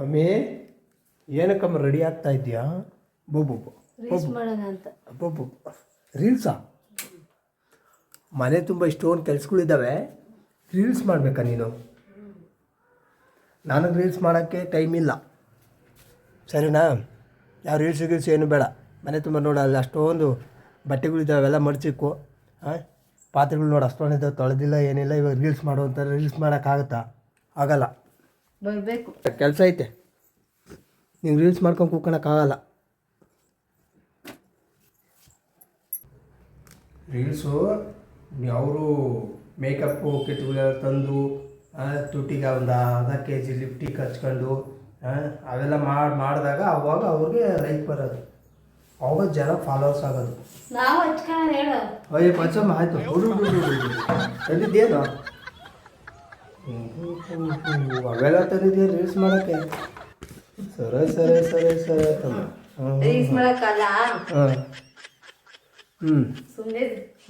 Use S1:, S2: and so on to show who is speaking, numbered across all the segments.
S1: ಅಮ್ಮಿ ಏನಕ್ಕಮ್ಮ ರೆಡಿ ಆಗ್ತಾ ಇದೆಯಾ ಬೊಬ್ಬು
S2: ರೀಲ್ಸ್ ಮಾಡೋಣ ಅಂತ.
S1: ರೀಲ್ಸಾ ಮನೆ ತುಂಬ ಇಷ್ಟೊಂದು ಕೆಲಸಗಳಿದ್ದಾವೆ ರೀಲ್ಸ್ ಮಾಡಬೇಕಾ ನೀನು? ನನಗೆ ರೀಲ್ಸ್ ಮಾಡೋಕ್ಕೆ ಟೈಮ್ ಇಲ್ಲ. ಸರಿನಾ? ಯಾವ ರೀಲ್ಸ್ ಗೀಲ್ಸ್ ಏನು ಬೇಡ. ಮನೆ ತುಂಬ ನೋಡಲ್ಲ ಅಷ್ಟೊಂದು ಬಟ್ಟೆಗಳಿದ್ದಾವೆ ಅವೆಲ್ಲ ಮಡ್ಚಿಕ್ಕು ಹಾಂ ಪಾತ್ರೆಗಳು ನೋಡಿ ಅಷ್ಟೊಂದಿದ್ದಾವೆ ತೊಳೆದಿಲ್ಲ ಏನಿಲ್ಲ. ಇವಾಗ ರೀಲ್ಸ್ ಮಾಡುವಂಥ ರೀಲ್ಸ್ ಮಾಡೋಕ್ಕಾಗತ್ತಾ? ಆಗಲ್ಲ.
S2: ಬರಬೇಕು.
S1: ಕೆಲಸ ಐತೆ. ನೀವು ರೀಲ್ಸ್ ಮಾಡ್ಕೊಂಡು ಕೂತ್ಕೊಳಕ್ಕಾಗಲ್ಲ ರೀಲ್ಸು ಅವರು ಮೇಕಪ್ಪು ಕಿಟ್ಗಳೆಲ್ಲ ತಂದು ಆ, ತುಟಿಗೆ ಒಂದು ಅರ್ಧ ಕೆ ಜಿ ಲಿಫ್ಟಿಗೆ ಹಚ್ಕೊಂಡು ಅವೆಲ್ಲ ಮಾಡಿ ಮಾಡಿದಾಗ ಅವಾಗ ಅವ್ರಿಗೆ ಲೈಕ್ ಬರೋದು. ಅವಾಗ ಜನ ಫಾಲೋವರ್ಸ್ ಆಗೋದು.
S2: ನಾವು ಹಚ್ಕೊಂಡು ಹೇಳೋ.
S1: ಅಯ್ಯೋ ಪಚ್ಚಮ್ಮ ಆಯ್ತು. ತಂದಿದ್ದೇನು? ಅವೆಲ್ಲ ತಂದಿದ್ದೆ ರೀಲ್ಸ್ ಮಾಡಕ್ಕೆ ಸರ ಸರ ಸರ ಸರ ತಮ್ಮ
S2: ರೀಲ್ಸ್ ಮಾಡಕ್ಕಲ್ಲ
S1: ಹ್ಮ್
S2: ಸುಮ್ಮನೆ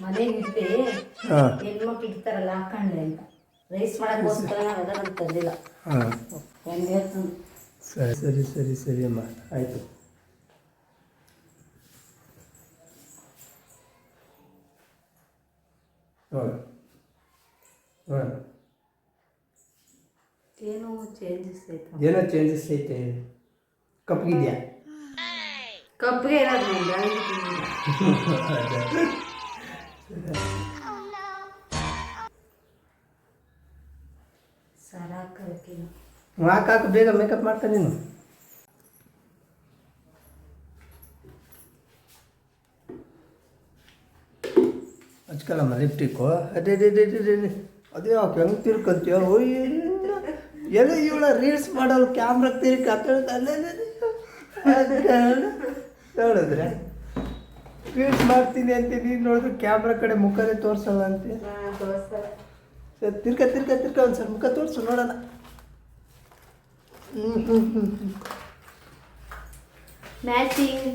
S2: ಮನೆಗೆ
S1: ಇದ್ದೆ
S2: ಹೆಣ್ಮಕ್ಳು ಇರ್ತಾರಲ್ಲ ಹಾಕೊಂಡ್ರೆ ಅಂತ ರೈಸ್ ಮಾಡಕ್ಕೋಸ್ಕರ ನಾನು ಹೇಳ್ತೀನಿ
S1: ಸರಿ ಸರಿ ಸರಿ ಸರಿ ಅಮ್ಮ. ಆಯಿತು. ನೋಡಿ
S2: ಏನೋ ಚೇಂಜಸ್ ಆಯ್ತು.
S1: ಏನೋ ಚೇಂಜಸ್ ಐತೆ. ಕಪ್ಪಗಿದ್ಯಾ
S2: ಕಪ್ಪಿಗೆ ಇರೋದು ನಾನು ಬೆಳಗ್ಗೆ ತಿಂದಿಲ್ಲ. ಸರ ಹಾಕೋಕ್ಕಿಲ್ಲ
S1: ಹಾಕಾಕ ಬೇಗ ಮೇಕಪ್ ಮಾಡ್ತಾ ನೀನು. ಹಚ್ಕಲ್ಲಮ್ಮ ಲಿಪ್ಟಿಕ್ಕು ಅದೇ ಅದೇ ಅದೇ ಅದೇ ಅದೇ. ಅದೇ ಯಾಕೆ ಹೆಂಗೆ ತಿರ್ಕಂತೀಯ? ಓಯ್. ಎಲ್ಲ ಇವಳ ರೀಲ್ಸ್ ಮಾಡಲು ಕ್ಯಾಮ್ರಾ ತಿರ್ಕ ಹೇಳಿದ್ರೆ ರೀಲ್ಸ್ ಮಾಡ್ತೀನಿ ಅಂತ ನೀನು ನೋಡಿದ್ರೆ ಕ್ಯಾಮ್ರಾ ಕಡೆ ಮುಖನೇ ತೋರಿಸಲ್ಲ ಅಂತ. ಸರ್ ತಿರ್ಕ ತಿರ್ಕ ತಿರ್ಕ ಒಂದು ಸರ್ ಮುಖ ತೋರಿಸು ನೋಡೋಣ. ಹ್ಞೂ ಹ್ಞೂ ಹ್ಞೂ
S2: ಮ್ಯಾಚಿಂಗ್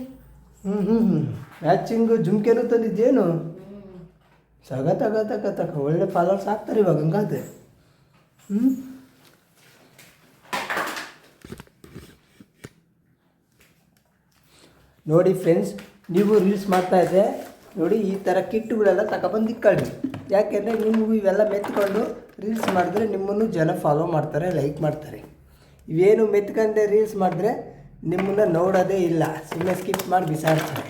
S1: ಹ್ಞೂ ಹ್ಞೂ ಹ್ಞೂ ಮ್ಯಾಚಿಂಗು ಜುಮ್ಕೆನೂ ತಂದಿದ್ದೇನು? ಸಗತ್ ತಗ ಒಳ್ಳೆ ಫಾಲೋರ್ಸ್ ಆಗ್ತಾರೆ ಇವಾಗ ಹಂಗಾದ್ರೆ. ಹ್ಞೂ ನೋಡಿ ಫ್ರೆಂಡ್ಸ್ ನೀವು ರೀಲ್ಸ್ ಮಾಡ್ತಾ ಇದ್ದೆ ನೋಡಿ ಈ ಥರ ಕಿಟ್ಟುಗಳೆಲ್ಲ ತಗೊಬಂದು ಇಕ್ಕೊಳ್ಳಿ ಯಾಕೆಂದರೆ ನಿಮಗೂ ಇವೆಲ್ಲ ಮೆತ್ಕೊಂಡು ರೀಲ್ಸ್ ಮಾಡಿದ್ರೆ ನಿಮ್ಮನ್ನು ಜನ ಫಾಲೋ ಮಾಡ್ತಾರೆ ಲೈಕ್ ಮಾಡ್ತಾರೆ. ಇವೇನು ಮೆತ್ಕೊಂಡೆ ರೀಲ್ಸ್ ಮಾಡಿದ್ರೆ ನಿಮ್ಮನ್ನ ನೋಡೋದೇ ಇಲ್ಲ ಸುಮ್ಮನೆ ಸ್ಕಿಪ್ ಮಾಡಿ ಬಿಸಾಡ್ತಾರೆ.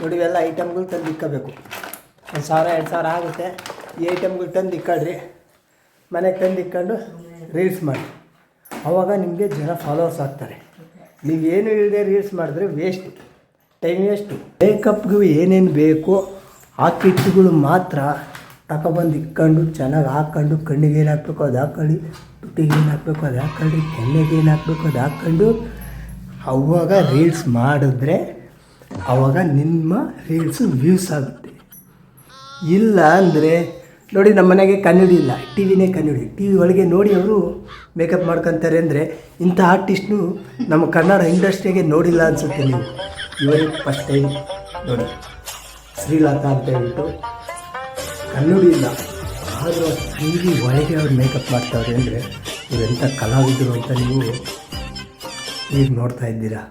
S1: ನೋಡಿ ಇವೆಲ್ಲ ಐಟಮ್ಗಳು ತಂದು ಇಕ್ಕಬೇಕು ಒಂದು ಸಾವಿರ, ಎರಡು ಸಾವಿರ ಆಗುತ್ತೆ. ಈ ಐಟಮ್ಗಳು ತಂದು ಇಕ್ಕಳ್ರಿ ಮನೆಗೆ ತಂದು ಇಕ್ಕೊಂಡು ರೀಲ್ಸ್ ಮಾಡಿ. ಆವಾಗ ನಿಮಗೆ ಜನ ಫಾಲೋವರ್ಸ್ ಆಗ್ತಾರೆ. ನೀವೇನು ಇಲ್ಲದೆ ರೀಲ್ಸ್ ಮಾಡಿದ್ರೆ ವೇಸ್ಟ್ ಟೈಮ್ ವೇಸ್ಟು ಮೇಕಪ್ಗೂ ಏನೇನು ಬೇಕೋ ಆ ಕಿಟ್ಗಳು ಮಾತ್ರ ತಗೊಬಂದು ಇಕ್ಕೊಂಡು ಚೆನ್ನಾಗಿ ಹಾಕ್ಕೊಂಡು ಕಣ್ಣಿಗೆ ಏನು ಹಾಕ್ಬೇಕು ಅದು ಹಾಕ್ಕೊಳ್ಳಿ ತುಟಿಗೆ ಏನು ಹಾಕ್ಬೇಕು ಅದು ಹಾಕ್ಕೊಳ್ಳಿ, ಕೆನ್ನೆಗೆ ಏನು ಹಾಕ್ಬೇಕು ಅದು ಹಾಕ್ಕೊಂಡು ಅವಾಗ ರೀಲ್ಸ್ ಮಾಡಿದ್ರೆ ಅವಾಗ ನಿಮ್ಮ ರೀಲ್ಸು ವ್ಯೂಸ್ ಆಗುತ್ತೆ. ಇಲ್ಲ ಅಂದರೆ ನೋಡಿ ನಮ್ಮ ಮನೆಗೆ ಕನ್ನಡಿ ಇಲ್ಲ ಟಿ ವಿನೇ ಕನ್ನಡಿ. ಟಿ ವಿ ಒಳಗೆ ನೋಡಿ ಅವರು ಮೇಕಪ್ ಮಾಡ್ಕೊತಾರೆ ಅಂದರೆ ಇಂಥ ಆರ್ಟಿಸ್ಟ್ನು ನಮ್ಮ ಕನ್ನಡ ಇಂಡಸ್ಟ್ರಿಗೆ ನೋಡಿಲ್ಲ ಅನಿಸುತ್ತೆ ನೀವು ಇವರಿಗೆ ಫಸ್ಟ್ ಟೈಮ್ ನೋಡಿ ಶ್ರೀಲತಾ ಅಂತ ಹೇಳ್ಬಿಟ್ಟು ಕನ್ನಡಿ ಇಲ್ಲ. ಆದರೂ ಟಿ ಒಳಗೆ ಅವ್ರು ಮೇಕಪ್ ಮಾಡ್ತಾವ್ರೆ ಅಂದರೆ ಇವರೆಂಥ ಕಲಾವಿದರು ಅಂತ ನೀವು ಈಗ ನೋಡ್ತಾ ಇದ್ದೀರಾ.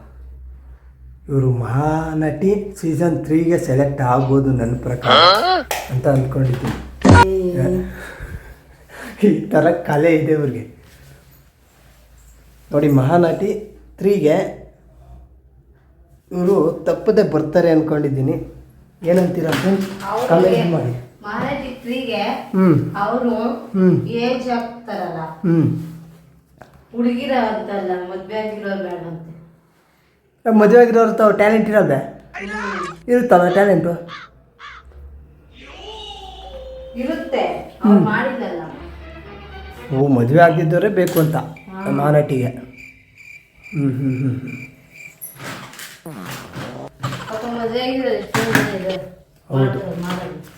S1: ಇವರು ಮಹಾನಟಿ ಸೀಸನ್ ತ್ರೀಗೆ ಸೆಲೆಕ್ಟ್ ಆಗ್ಬೋದು ನನ್ನ ಪ್ರಕಾರ ಅಂತ ಅಂದ್ಕೊಂಡಿದ್ದೀನಿ ಈ ಥರ ಕಲೆ ಇದೆ ಇವ್ರಿಗೆ. ನೋಡಿ, ಮಹಾನಟಿ ತ್ರೀಗೆ ಇವರು ತಪ್ಪದೆ ಬರ್ತಾರೆ ಅಂದ್ಕೊಂಡಿದ್ದೀನಿ ಏನಂತೀರಾ ಫ್ರೆಂಡ್ಸ್ ಕಮೆಂಟ್ ಮಾಡಿ.
S2: ಮಹಾರಾಜಿ ತ್ರೀಗೆ
S1: ಹ್ಞೂ
S2: ಅವರು
S1: ಹ್ಞೂ
S2: ಏಜ್ ಆಗ್ತಾರಲ್ಲ
S1: ಹ್ಞೂ
S2: ಹುಡುಗಿರ ಅಂತಲ್ಲ ಮದುವೆ ಆಗಿರೋರು ಬೇಡ ಅಂತೆ.
S1: ಮದುವೆ ಆಗಿರೋರು ತಾವು ಟ್ಯಾಲೆಂಟ್ ಇರೋದೆ? ಇರುತ್ತಲ್ಲ ಟ್ಯಾಲೆಂಟು
S2: ಇರುತ್ತೆ. ಮಾಡಿಲ್ಲಲ್ಲ
S1: ಓ ಮದುವೆ ಆಗಿದ್ದವರೇ ಬೇಕು ಅಂತ ಮಾರಾಟಿಗೆ ಹ್ಞೂ ಹ್ಞೂ ಹ್ಞೂ ಹ್ಞೂ
S2: ಪಾಪ ಮದ್ವೆ ಆಗಿರೋರು ಎಷ್ಟೋ ಜನ ಇದ್ದಾರೆ
S1: ಹೌದು.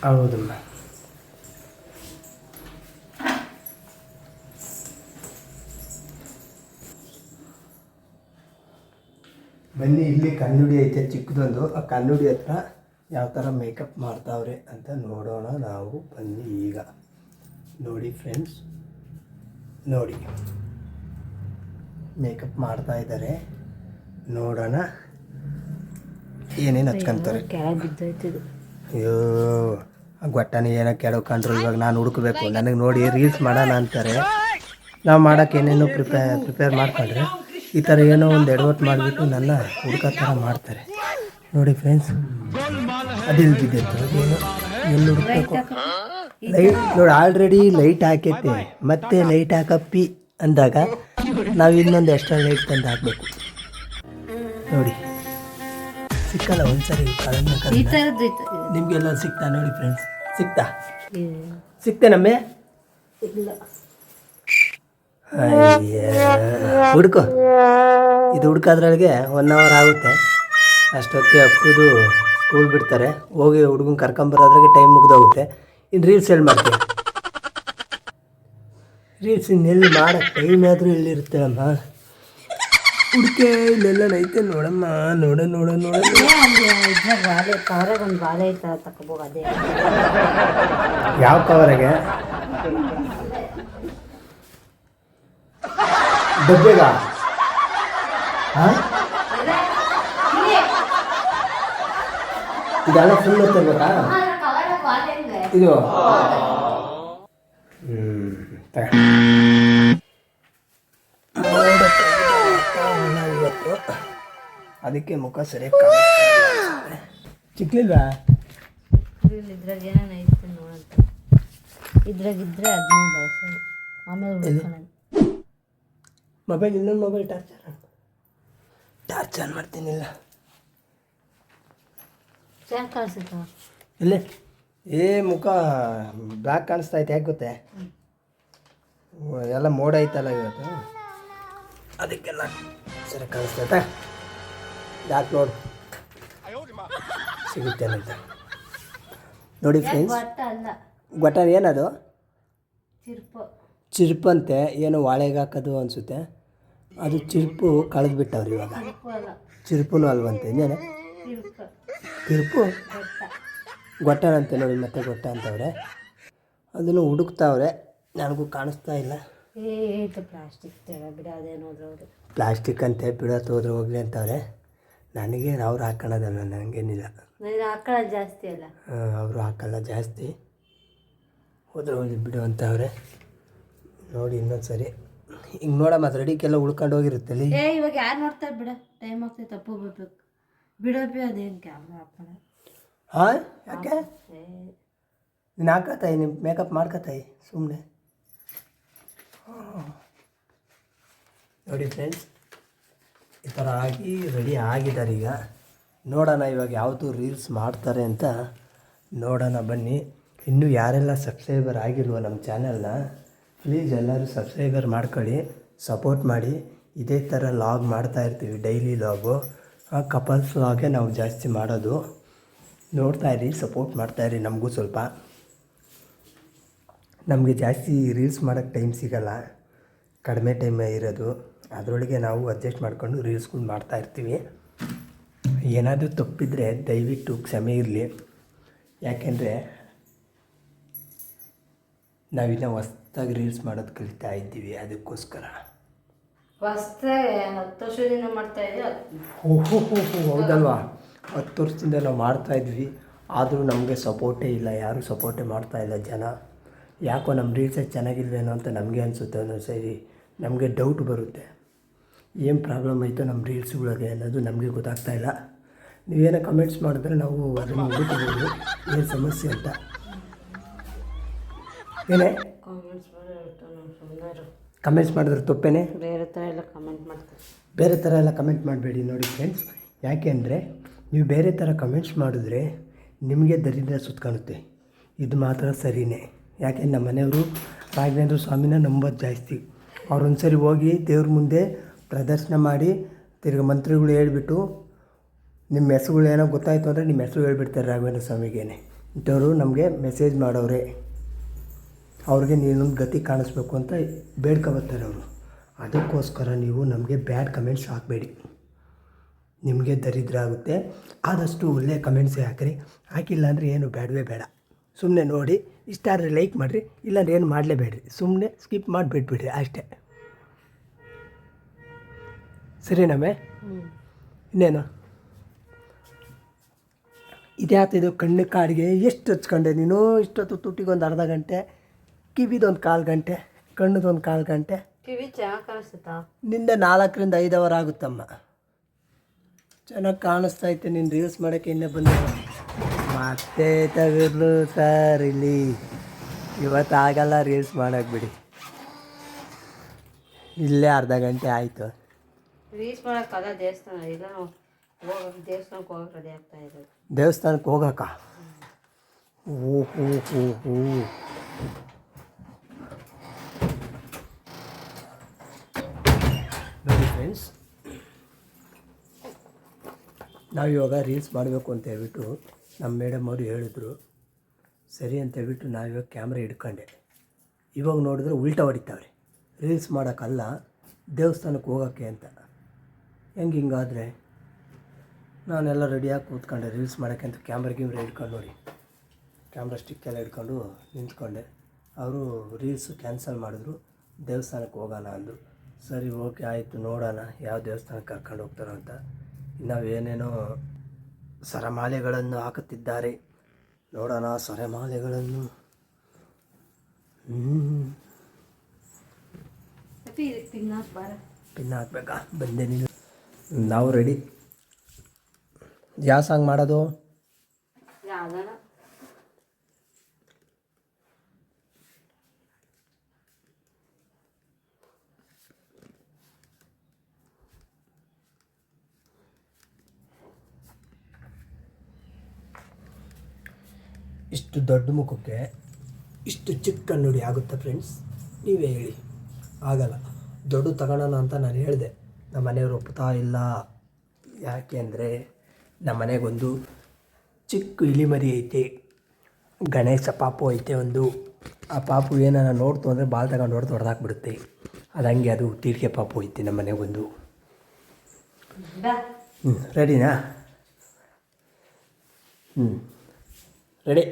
S1: ಹೌದಮ್ಮ ಬನ್ನಿ ಇಲ್ಲಿ ಕನ್ನಡಿ ಐತೆ ಚಿಕ್ಕದೊಂದು. ಆ ಕನ್ನಡಿ ಹತ್ರ ಯಾವ ಥರ ಮೇಕಪ್ ಮಾಡ್ತಾವ್ರೆ ಅಂತ ನೋಡೋಣ ನಾವು. ಬನ್ನಿ ಈಗ. ನೋಡಿ ಫ್ರೆಂಡ್ಸ್ ನೋಡಿ. ಮೇಕಪ್ ಮಾಡ್ತಾ ಇದ್ದಾರೆ. ನೋಡೋಣ. ಏನೇನು ಹಚ್ಕೊಂತಾರೆ? ಅಯ್ಯೋ ಗೊಟ್ಟನ ಏನೋ ಕೆಳಕೊಂಡ್ರು ಇವಾಗ ನಾನು ಹುಡುಕಬೇಕು. ನನಗೆ ನೋಡಿ ರೀಲ್ಸ್ ಮಾಡೋಣ ಅಂತಾರೆ. ನಾವು ಮಾಡೋಕೆ ಏನೇನೋ ಪ್ರಿಪೇರ್ ಪ್ರಿಪೇರ್ ಮಾಡ್ಕೊಂಡ್ರೆ ಈ ಥರ ಏನೋ ಒಂದು ಎಡವಟ್ಟು ಮಾಡಿಬಿಟ್ಟು ನನ್ನ ಹುಡುಕ ಥರ ಮಾಡ್ತಾರೆ. ನೋಡಿ ಫ್ರೆಂಡ್ಸ್ ಅದಿಲ್ದಿದೆ ಎಲ್ಲಿ ಹುಡುಕಬೇಕು? ಲೈಟ್ ನೋಡಿ ಆಲ್ರೆಡಿ ಲೈಟ್ ಹಾಕೈತೆ. ಮತ್ತೆ ಲೈಟ್ ಹಾಕಪ್ಪಿ ಅಂದಾಗ ನಾವು ಇನ್ನೊಂದು ಎಕ್ಸ್ಟ್ರಾ ಲೈಟ್ ತಂದು ಹಾಕಬೇಕು ನೋಡಿ. ಸಿಕ್ಕಲ್ಲ ಒಂದ್ಸರಿ ನಿಮ್ಗೆಲ್ಲ
S2: ಈ ಥರದ್ದು ಇತ್ತು.
S1: ನಿಮಗೆಲ್ಲ ಸಿಕ್ತಾ ನೋಡಿ ಫ್ರೆಂಡ್ಸ್ ಸಿಗ್ತಾ ಸಿಗ್ತೇನಮ್ಮೆ
S2: ಇಲ್ಲ.
S1: ಹುಡುಕು ಇದು ಹುಡ್ಕೋದ್ರೊಳಗೆ ಒನ್ ಅವರ್ ಆಗುತ್ತೆ. ಅಷ್ಟೊತ್ತಿಗೆ ಅಪ್ಪುದು ಸ್ಕೂಲ್ ಬಿಡ್ತಾರೆ. ಹೋಗಿ ಹುಡುಗನ ಕರ್ಕೊಂಬರೋದ್ರಾಗೆ ಟೈಮ್ ಮುಗ್ದೋಗುತ್ತೆ. ಇನ್ನು ರೀಲ್ಸ್ ಎಲ್ಲಿ ಮಾಡ್ತೀವಿ ರೀಲ್ಸ್ ಇನ್ನೆಲ್ಲಿ ಮಾಡಕ್ಕೆ ಟೈಮ್ ಆದರೂ ಎಲ್ಲಿರುತ್ತೆ ಅಮ್ಮ ಹುಡುಕೆ ಇಲ್ಲೆಲ್ಲ ಐತೆ ನೋಡಮ್ಮ ನೋಡ ನೋಡ ನೋಡ
S2: ಬಾಳೆ ಕವರಾಗ ಒಂದು ಬಾಳೆ ಐತೆ ತಕೋಬೋದು ಅದೇ.
S1: ಯಾವ ಕವರಾಗೆ? ಡಬ್ಬೆಗ? ಇದೆಲ್ಲ ಫುಲ್ ತರ್ಬೇಕಾ ಇದು? ಹ್ಮ್ ಅದಕ್ಕೆ ಮುಖ ಸರಿಯಾಗಿ ಚಿಕ್ಕಲಿಲ್ವಾ
S2: ಇದ್ರಾಗ ಏನೇನು ಐತೆ ನೋಡಂತ ಇದ್ರಾಗ ಇದ್ರೆ ಅದನ್ನೇ ಬಳಸೋದು. ಆಮೇಲೆ ಹುಡ್ಕೊಳ್ಳೋದು
S1: ಮೊಬೈಲ್ ಇನ್ನೊಂದು mobile torture. Torture torch on ಮಾಡ್ತೀನಿಲ್ಲ.
S2: ಇಲ್ಲ ಕಾಣಿಸುತ್ತ?
S1: ಇಲ್ಲೇ ಏ ಮುಖ ಬ್ಲ್ಯಾಕ್ ಕಾಣಿಸ್ತಾ ಐತೆ ಯಾಕೆ ಗೊತ್ತೇ? ಎಲ್ಲ ಮೋಡ ಐತಲ್ಲ ಇವತ್ತು. ಅದಕ್ಕೆಲ್ಲ ಸರಿ ಕಾಣಿಸ್ತೈತೆ ಯಾಕೆ ನೋಡು ಸಿಗುತ್ತೆ ಅಂತ. ನೋಡಿ ಫ್ರೆಂಡ್ಸ್ ಗೊಟ್ಟರ್ ಏನದು?
S2: ಚಿರ್ಪು.
S1: ಚಿರ್ಪಂತೆ ಏನೋ ವಾಳೆಗೆ ಹಾಕೋದು ಅನಿಸುತ್ತೆ. ಅದು ಚಿರ್ಪು ಕಳೆದ್ಬಿಟ್ಟವ್ರು ಇವಾಗ.
S2: ಚಿರ್ಪು ಅಲ್ಲ.
S1: ಚಿರ್ಪುನು ಅಲ್ವಂತೆ ಇನ್ನೇನು?
S2: ಚಿರ್ಪು. ಗೊಟ್ಟರ್
S1: ಅಂತೆ ನೋಡಿ ಮತ್ತೆ ಗೊಟ್ಟ ಅಂತವ್ರೆ. ಅದನ್ನು ಹುಡುಕ್ತಾವ್ರೆ ನನಗೂ ಕಾಣಿಸ್ತಾ ಇಲ್ಲ.
S2: ಪ್ಲಾಸ್ಟಿಕ್
S1: ಪ್ಲಾಸ್ಟಿಕ್ ಅಂತೆ ಬಿಡೋದು ಹೋದ್ರೆ ಹೋಗ್ಲಿ ಅಂತವ್ರೆ. ನನಗೆ ಅವ್ರು ಹಾಕೊಳ್ಳೋದಲ್ಲ ನನಗೇನಿಲ್ಲ
S2: ನೀನು ಹಾಕೊಳ್ಳೋದು ಜಾಸ್ತಿ ಅಲ್ಲ.
S1: ಅವರು ಹಾಕಲ್ಲ ಜಾಸ್ತಿ. ಹೋದ್ರೆ ಹೋಗಿ ಬಿಡು ಅಂತವ್ರೆ. ನೋಡಿ ಇನ್ನೊಂದು ಸರಿ ಹಿಂಗೆ ನೋಡಮ್ಮ ಅದು ರೆಡಿಗೆಲ್ಲ ಉಳ್ಕೊಂಡು ಹೋಗಿರುತ್ತೆ ಅಲ್ಲಿ
S2: ಏ ಇವಾಗ ಯಾರು ನೋಡ್ತಾರೆ ಬಿಡ. ಟೈಮ್ ಆಗ್ತದೆ ತಪ್ಪು ಬರ್ಬೇಕು. ಬಿಡೋಪಿ ಅದೇನು ಕ್ಯಾಮ್ರಾ ಹಾಕೋಣ
S1: ಹಾಂ ಯಾಕೆ? ನೀನು ಹಾಕತ್ತಾಯಿ ನಿಮ್ಮ ಮೇಕಪ್ ಮಾಡ್ಕೊತಾಯಿ ಸುಮ್ಮನೆ ನೋಡಿ ಫ್ರೆಂಡ್ಸ್ ಈ ಥರ ಆಗಿ ರೆಡಿ ಆಗಿದ್ದಾರೆ ಈಗ. ನೋಡೋಣ ಇವಾಗ ಯಾವುದು ರೀಲ್ಸ್ ಮಾಡ್ತಾರೆ ಅಂತ ನೋಡೋಣ ಬನ್ನಿ. ಇನ್ನೂ ಯಾರೆಲ್ಲ ಸಬ್ಸ್ಕ್ರೈಬರ್ ಆಗಿಲ್ವ ನಮ್ಮ ಚಾನಲ್ನ ಪ್ಲೀಸ್ ಎಲ್ಲರೂ ಸಬ್ಸ್ಕ್ರೈಬರ್ ಮಾಡ್ಕೊಳ್ಳಿ ಸಪೋರ್ಟ್ ಮಾಡಿ. ಇದೇ ಥರ ಲಾಗ್ ಮಾಡ್ತಾ ಇರ್ತೀವಿ ಡೈಲಿ ಲಾಗು ಕಪಲ್ಸ್ ಲಾಗೆ ನಾವು ಜಾಸ್ತಿ ಮಾಡೋದು. ನೋಡ್ತಾ ಇರಿ ಸಪೋರ್ಟ್ ಮಾಡ್ತಾ ಇರಿ ನಮಗೂ ಸ್ವಲ್ಪ. ನಮಗೆ ಜಾಸ್ತಿ ರೀಲ್ಸ್ ಮಾಡೋಕ್ಕೆ ಟೈಮ್ ಸಿಗಲ್ಲ. ಕಡಿಮೆ ಟೈಮೇ ಇರೋದು. ಅದರೊಳಗೆ ನಾವು ಅಡ್ಜಸ್ಟ್ ಮಾಡಿಕೊಂಡು ರೀಲ್ಸ್ಗಳು ಮಾಡ್ತಾ ಇರ್ತೀವಿ. ಏನಾದರೂ ತಪ್ಪಿದರೆ ದಯವಿಟ್ಟು ಕ್ಷಮೆ ಇರಲಿ. ಯಾಕೆಂದರೆ ನಾವಿನ್ನ ಹೊಸ್ದಾಗಿ ರೀಲ್ಸ್ ಮಾಡೋದು ಕಲಿತಾ ಇದ್ದೀವಿ ಅದಕ್ಕೋಸ್ಕರ.
S2: ಹತ್ತು ವರ್ಷದಿಂದ ಮಾಡ್ತಾ ಇದ್ದೀವಿ
S1: ಹೋ ಹೋ ಹೋ ಹೋ ಹೌದಲ್ವಾ? ಹತ್ತು ವರ್ಷದಿಂದ ನಾವು ಮಾಡ್ತಾ ಇದ್ವಿ. ಆದರೂ ನಮಗೆ ಸಪೋರ್ಟೇ ಇಲ್ಲ ಯಾರೂ ಸಪೋರ್ಟೇ ಮಾಡ್ತಾ ಇಲ್ಲ ಜನ. ಯಾಕೋ ನಮ್ಮ ರೀಲ್ಸೇ ಚೆನ್ನಾಗಿಲ್ವೇನೋ ಅಂತ ನಮಗೆ ಅನಿಸುತ್ತೆ ಒಂದೊಂದು ಸರಿ ನಮಗೆ ಡೌಟ್ ಬರುತ್ತೆ. ಏನು ಪ್ರಾಬ್ಲಮ್ ಆಯಿತು ನಮ್ಮ ರೀಲ್ಸ್ಗಳಿಗೆ ಅನ್ನೋದು ನಮಗೆ ಗೊತ್ತಾಗ್ತಾ ಇಲ್ಲ. ನೀವೇನೋ ಕಮೆಂಟ್ಸ್ ಮಾಡಿದ್ರೆ ನಾವು ಅದನ್ನು ಹುಡುಕಬಹುದು ಏನು ಸಮಸ್ಯೆ ಅಂತ. ಏನೇ?
S2: ಕಾಮೆಂಟ್ಸ್
S1: ಮಾಡಿದ್ರೆ ತಪ್ಪೇನೆ?
S2: ಬೇರೆ ಥರ ಎಲ್ಲ ಕಮೆಂಟ್ ಮಾಡ್ತಾರೆ
S1: ಬೇರೆ ಥರ ಎಲ್ಲ ಕಮೆಂಟ್ ಮಾಡಬೇಡಿ ನೋಡಿ ಫ್ರೆಂಡ್ಸ್ ಯಾಕೆ ಅಂದರೆ ನೀವು ಬೇರೆ ಥರ ಕಮೆಂಟ್ಸ್ ಮಾಡಿದ್ರೆ ನಿಮಗೆ ದರಿದ್ರ ಸುತ್ಕಾಣುತ್ತೆ ಇದು ಮಾತ್ರ ಸರಿಯೇ ಯಾಕೆ? ನಮ್ಮ ಮನೆಯವರು ರಾಘವೇಂದ್ರ ಸ್ವಾಮಿನ ನಂಬೋದು ಜಾಸ್ತಿ. ಅವ್ರು ಒಂದ್ಸರಿ ಹೋಗಿ ದೇವ್ರ ಮುಂದೆ ಪ್ರದರ್ಶನ ಮಾಡಿ ತಿರ್ಗಿ ಮಂತ್ರಿಗಳು ಹೇಳಿಬಿಟ್ಟು ನಿಮ್ಮ ಹೆಸರುಗಳು ಏನೋ ಗೊತ್ತಾಯಿತು ಅಂದರೆ ನಿಮ್ಮ ಹೆಸರು ಹೇಳ್ಬಿಡ್ತಾರೆ ರಾಘವೇಂದ್ರ ಸ್ವಾಮಿಗೇನೆ. ಇಂಥವ್ರು ನಮಗೆ ಮೆಸೇಜ್ ಮಾಡೋರೆ ಅವ್ರಿಗೆ ನೀನು ಗತಿ ಕಾಣಿಸ್ಬೇಕು ಅಂತ ಬೇಡ್ಕೊಬರ್ತಾರೆ ಅವರು. ಅದಕ್ಕೋಸ್ಕರ ನೀವು ನಮಗೆ ಬ್ಯಾಡ್ ಕಮೆಂಟ್ಸ್ ಹಾಕಬೇಡಿ. ನಿಮಗೆ ದರಿದ್ರ ಆಗುತ್ತೆ. ಆದಷ್ಟು ಒಳ್ಳೆಯ ಕಮೆಂಟ್ಸೇ ಹಾಕಿರಿ. ಹಾಕಿಲ್ಲ ಅಂದರೆ ಏನು ಬೇಡವೇ ಬೇಡ. ಸುಮ್ಮನೆ ನೋಡಿ ಇಷ್ಟ ಆದರೆ ಲೈಕ್ ಮಾಡಿರಿ, ಇಲ್ಲಾಂದ್ರೆ ಏನು ಮಾಡಲೇಬೇಡ್ರಿ. ಸುಮ್ಮನೆ ಸ್ಕಿಪ್ ಮಾಡಿಬಿಟ್ಬಿಡ್ರಿ ಅಷ್ಟೇ. ಸರಿನಮ್ಮೆ ಇನ್ನೇನು? ಇದ್ಯಾತ ಇದು ಕಣ್ಣು ಕಾಡಿಗೆ ಎಷ್ಟು ಹಚ್ಕೊಂಡೆ ನೀನು? ಇಷ್ಟೊತ್ತು ತುಟಿಗೊಂದು ಅರ್ಧ ಗಂಟೆ ಕಿವಿದೊಂದು ಕಾಲು ಗಂಟೆ ಕಣ್ಣದೊಂದು ಕಾಲು ಗಂಟೆ.
S2: ಕಿವಿ ಚೆನ್ನಾಗಿ ನಿನ್ನ
S1: ನಿಂದ ನಾಲ್ಕರಿಂದ ಐದು ಅವರ್ ಆಗುತ್ತಮ್ಮ. ಚೆನ್ನಾಗಿ ಕಾಣಿಸ್ತಾ ಇತ್ತು ನೀನು ರೀಲ್ಸ್ ಮಾಡೋಕ್ಕೆ ಇನ್ನೇ ಬಂದ. ಮತ್ತೆ ತಗಿರ್ಲು ಸರ್ ಇಲ್ಲಿ. ಇವತ್ತಾಗಲ್ಲ ರೀಲ್ಸ್ ಮಾಡೋಕೆ ಬಿಡಿ. ಇಲ್ಲೇ ಅರ್ಧ ಗಂಟೆ ಆಯಿತು.
S2: ರೀಲ್ಸ್ ಮಾಡೋಕ್ಕಲ್ಲ ದೇವಸ್ಥಾನ ಇಲ್ಲ ದೇವಸ್ಥಾನಕ್ಕೆ ಹೋಗೋಕೆ ರೆಡಿ
S1: ದೇವಸ್ಥಾನಕ್ಕೆ ಹೋಗಕ್ಕ? ಓ ಹೋ ನೋಡಿ ಫ್ರೆಂಡ್ಸ್ ನಾವು ಇವಾಗ ರೀಲ್ಸ್ ಮಾಡಬೇಕು ಅಂತ ಹೇಳ್ಬಿಟ್ಟು ನಮ್ಮ ಮೇಡಮ್ ಅವರು ಹೇಳಿದ್ರು. ಸರಿ ಅಂತ ಹೇಳ್ಬಿಟ್ಟು ನಾವಿವಾಗ ಕ್ಯಾಮ್ರ ಹಿಡ್ಕೊಂಡೆ. ಇವಾಗ ನೋಡಿದ್ರೆ ಉಲ್ಟಾ ಹೊಡಿತಾವ್ರಿ. ರೀಲ್ಸ್ ಮಾಡೋಕ್ಕಲ್ಲ ದೇವಸ್ಥಾನಕ್ಕೆ ಹೋಗೋಕ್ಕೆ ಅಂತ. ಹೆಂಗೆ ಹಿಂಗಾದರೆ? ನಾನೆಲ್ಲ ರೆಡಿಯಾಗಿ ಕೂತ್ಕೊಂಡೆ ರೀಲ್ಸ್ ಮಾಡೋಕ್ಕೆ ಅಂತ ಕ್ಯಾಮ್ರಾ ಗಿಮ್ರಾ ಹಿಡ್ಕೊಂಡು ನೋಡಿ. ಕ್ಯಾಮ್ರಾ ಸ್ಟಿಕ್ ಎಲ್ಲ ಹಿಡ್ಕೊಂಡು ನಿಂತ್ಕೊಂಡೆ. ಅವರು ರೀಲ್ಸ್ ಕ್ಯಾನ್ಸಲ್ ಮಾಡಿದ್ರು ದೇವಸ್ಥಾನಕ್ಕೆ ಹೋಗೋಣ ಅಂದರು. ಸರಿ ಓಕೆ ಆಯಿತು ನೋಡೋಣ ಯಾವ ದೇವಸ್ಥಾನಕ್ಕೆ ಕರ್ಕೊಂಡು ಹೋಗ್ತಾರೋ ಅಂತ. ನಾವೇನೇನೋ ಸರಮಾಲೆಗಳನ್ನು ಹಾಕುತ್ತಿದ್ದಾರೆ. ನೋಡೋಣ ಸರಮಾಲೆಗಳನ್ನು. ಪಿನ್ ಹಾಕ್ಬೇಕಾ? ಬಂದೆ ನೀನು. ನಾವು ರೆಡಿ ಯಾವ ಸಾಂಗ್ ಮಾಡೋದು? ಇಷ್ಟು ದೊಡ್ಡ ಮುಖಕ್ಕೆ ಇಷ್ಟು ಚಿಕ್ಕ ನುಡಿ ಆಗುತ್ತಾ ಫ್ರೆಂಡ್ಸ್ ನೀವೇ ಹೇಳಿ. ಆಗಲ್ಲ. ದೊಡ್ಡ ತಗೊಳ್ಳೋಣ ಅಂತ ನಾನು ಹೇಳಿದೆ. ನಮ್ಮ ಮನೆಯವರು ಒಪ್ತಾ ಇಲ್ಲ? ಯಾಕೆ ಅಂದರೆ ನಮ್ಮ ಮನೆಗೊಂದು ಚಿಕ್ಕ ಇಲಿಮರಿ ಐತೆ ಗಣೇಶ ಪಾಪು ಐತೆ ಒಂದು. ಆ ಪಾಪು ಏನಾರ ನೋಡ್ತು ಅಂದರೆ ಬಾಲ್ ತಗೊಂಡು ಹೊಡೆದು ಹೊಡೆದಾಕ್ಬಿಡುತ್ತೆ. ಅದು ಹಂಗೆ ಅದು ತೀರ್ಕೆ ಪಾಪು ಐತೆ ನಮ್ಮ ಮನೆಗೊಂದು ಹ್ಞೂ ರೆಡಿನಾ ಹ್ಞೂ ರೆಡಿ